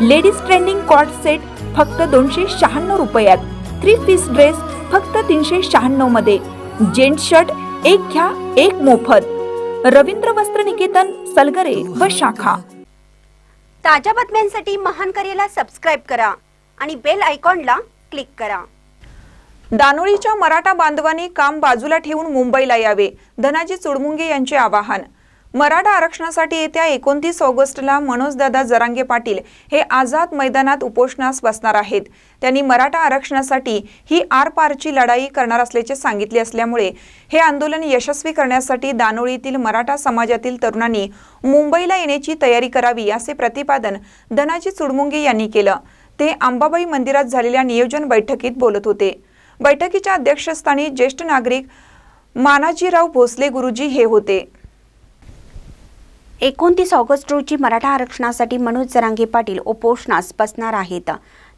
Ladies trending coat set फक्त दोनशे शहाण्णव रुपयात. थ्री पीस ड्रेस फक्त तीनशे शहाण्णवमध्ये. जेंट शर्ट एक घ्या एक मोफत. रवींद्र वस्त्र निकेतन सलगरे व शाखा. ताज्या बातम्यांसाठी महान करेला सबस्क्राईब करा आणि बेल आयकॉनला क्लिक करा. दानोळीच्या मराठा बांधवांनी काम बाजूला ठेवून मुंबईला यावे धनाजी चुडमुंगे यांचे आवाहन. मराठा आरक्षणासाठी येत्या एकोणतीस ऑगस्टला मनोजदादा जरांगे पाटील हे आझाद मैदानात उपोषणास बसणार आहेत. त्यांनी मराठा आरक्षणासाठी ही आरपारची लढाई करणार असल्याचे सांगितले असल्यामुळे हे आंदोलन यशस्वी करण्यासाठी दानोळीतील मराठा समाजातील तरुणांनी मुंबईला येण्याची तयारी करावी असे प्रतिपादन धनाजी चुडमुंगे यांनी केलं. ते अंबाबाई मंदिरात झालेल्या नियोजन बैठकीत बोलत होते. बैठकीच्या अध्यक्षस्थानी ज्येष्ठ नागरिक मानाजीराव भोसले गुरुजी हे होते. एकोणतीस ऑगस्ट रोजी मराठा आरक्षणासाठी मनोज जरांगे पाटील उपोषणास बसणार आहेत.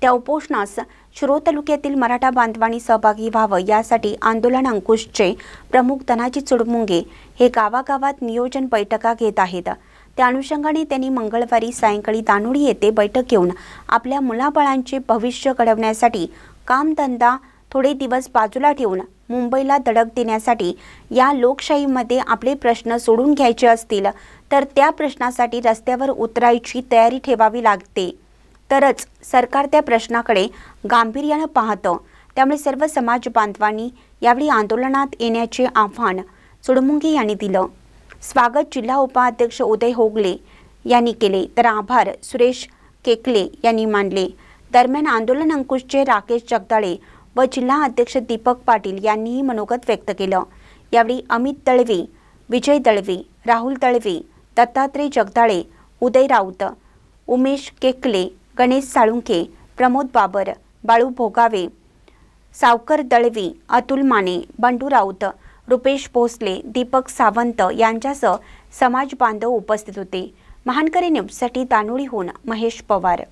त्या उपोषणास शिरो तालुक्यातील मराठा बांधवांनी सहभागी व्हावं यासाठी आंदोलन अंकुशचे प्रमुख धनाजी चुडमुंगे हे गावागावात नियोजन बैठका घेत आहेत. त्या अनुषंगाने त्यांनी मंगळवारी सायंकाळी दानोळी येथे बैठक घेऊन आपल्या मुलाबाळांचे भविष्य घडवण्यासाठी कामधंदा थोडे दिवस बाजूला ठेवून मुंबईला धडक देण्यासाठी या लोकशाहीमध्ये आपले प्रश्न सोडून घ्यायचे असतील तर त्या प्रश्नासाठी रस्त्यावर उतरायची तयारी ठेवावी लागते. तरच सरकार त्या प्रश्नाकडे गांभीर्यानं पाहतं. त्यामुळे सर्व समाज बांधवांनी यावेळी आंदोलनात येण्याचे आव्हान चुडमुंगे यांनी दिलं. स्वागत जिल्हा उपाध्यक्ष उदय होगले यांनी केले तर आभार सुरेश केकले यांनी मानले. दरम्यान आंदोलन अंकुशचे राकेश जगदाळे व जिल्हा अध्यक्ष दीपक पाटील यांनीही मनोगत व्यक्त केलं. यावेळी अमित तळवे विजय दळवे राहुल दळवे दत्तात्रय जगदाळे उदय राऊत उमेश केकले गणेश साळुंखे प्रमोद बाबर बाळू भोगावे सावकर दळवी अतुल माने बंडू राऊत रुपेश भोसले दीपक सावंत यांच्यासह समाज बांधव उपस्थित होते. महानकरी न्यूजसाठी दानोळीहून महेश पवार.